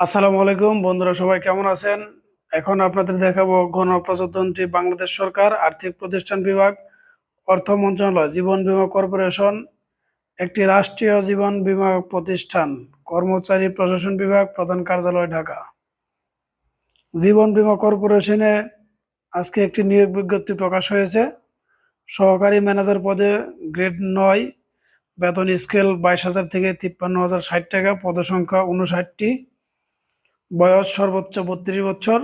আসসালামু আলাইকুম, বন্ধুরা সবাই কেমন আছেন? এখন আপনাদের দেখাবো গণপ্রজাতন্ত্রী বাংলাদেশ সরকার আর্থিক প্রতিষ্ঠান বিভাগ, অর্থ মন্ত্রণালয়, জীবন বীমা কর্পোরেশন, একটি রাষ্ট্রীয় জীবন বীমা প্রতিষ্ঠান, কর্মচারী প্রশাসন বিভাগ, প্রধান কার্যালয়, ঢাকা। জীবন বীমা কর্পোরেশনে আজকে একটি নিয়োগ বিজ্ঞপ্তি প্রকাশ হয়েছে। সহকারী ম্যানেজার পদে গ্রেড নয়, বেতন স্কেল বাইশ হাজার থেকে তিপ্পান্ন হাজার ষাট টাকা, পদসংখ্যা উনষাটটি। বয়স সর্বোচ্চ বত্রিশ বছর,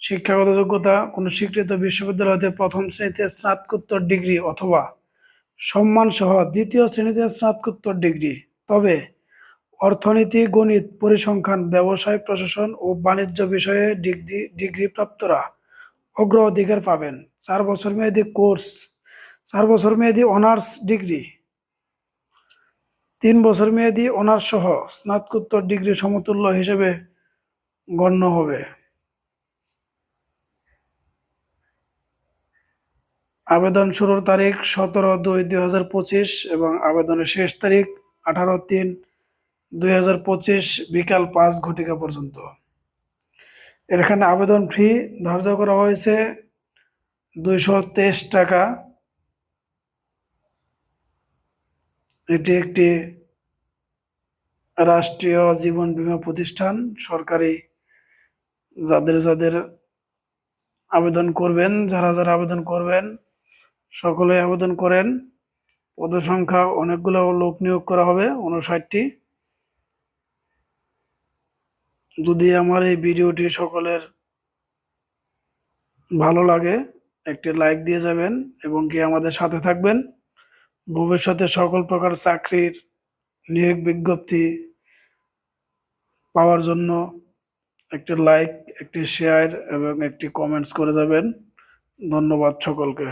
শিক্ষাগত যোগ্যতা কোনো স্বীকৃত বিশ্ববিদ্যালয় হতে প্রথম শ্রেণীতে স্নাতকোত্তর ডিগ্রি অথবা সম্মান সহ দ্বিতীয় শ্রেণীতে স্নাতকোত্তর ডিগ্রি। তবে অর্থনীতি, গণিত, পরিসংখ্যান, ব্যবসায়, প্রশাসন ও বাণিজ্য বিষয়ে ডিগ্রি ডিগ্রি প্রাপ্তরা অগ্রাধিকার পাবেন। চার বছর মেয়াদী কোর্স, চার বছর মেয়াদী অনার্স ডিগ্রি, তিন বছর মেয়াদী অনার্স সহ স্নাতকোত্তর ডিগ্রি সমতুল্য হিসেবে গণ্য হবে। আবেদন শুরুর তারিখ সতেরো দুই দুই হাজার পঁচিশ এবং আবেদনের শেষ তারিখ আঠারো তিন দুই হাজার পঁচিশ বিকাল পাঁচ ঘটিকা পর্যন্ত। এখানে আবেদন ফি ধার্য করা হয়েছে দুইশো তেইশ টাকা। এটি একটি রাষ্ট্রীয় জীবন বীমা প্রতিষ্ঠান, সরকারি যাদের যাদের আবেদন করবেন, যারা যারা আবেদন করবেন, সকলে আবেদন করেন। পদসংখ্যা অনেকগুলো লোক নিয়োগ করা হবে উনষাটটি যদি আমার এই ভিডিওটি সকলের ভালো লাগে, একটি লাইক দিয়ে যাবেন এবং কি আমাদের সাথে থাকবেন। ভবিষ্যতে সকল প্রকার চাকরির নিয়োগ বিজ্ঞপ্তি পাওয়ার জন্য একটি লাইক একটি শেয়ার এবং একটি কমেন্টস করে যাবেন। ধন্যবাদ সকলকে।